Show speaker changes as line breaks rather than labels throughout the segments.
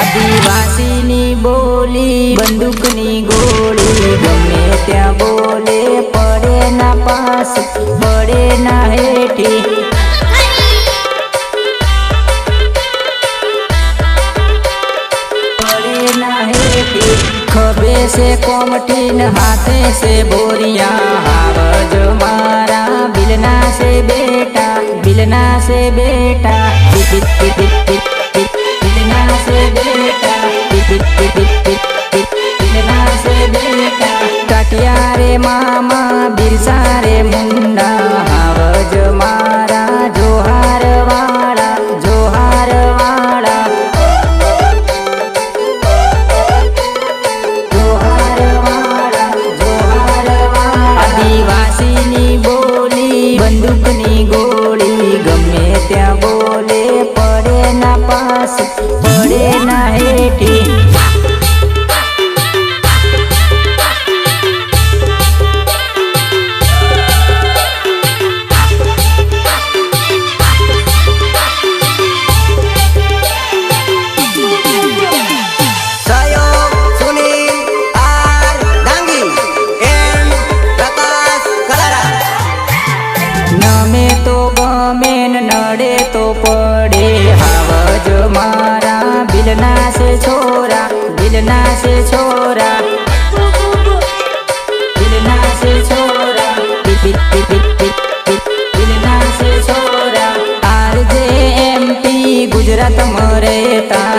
आदिवासी बोली बंदूक नी गोली। गमे त्या बोले, पड़े ना पास, पड़े ना हेठी। खबे से कोमटीन, हाथे से बोरिया। हावज मारा, बिलना से बेटा, बिलना से बेटा પડે હાવજ મારા બિલના છે છોરા બિલના છે છોરા બિલના છે છોરા બિ- બિ- બિ- બિ- બિ- બિ- બિલના છે છોરા આરજે એમપી ગુજરાત મરેતા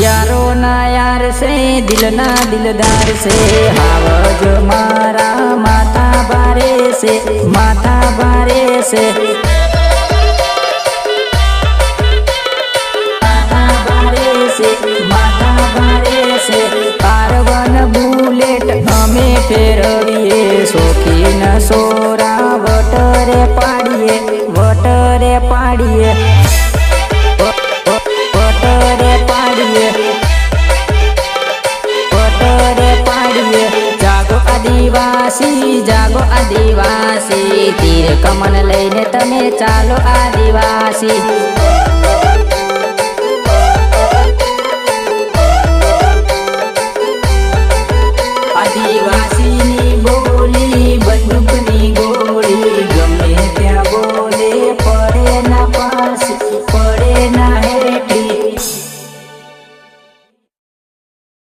यारो ना यार से, दिल ना दिलदार से। आवाज़ मारा माता बारे से, माता बारे से। माता बारे से बुलेट हमें सोखी न सोरा वटरे पाड़िए वटरे पाड़िए। આદિવાસી જાગો આદિવાસી. તીર કમન લઈને તમે ચાલો આદિવાસી.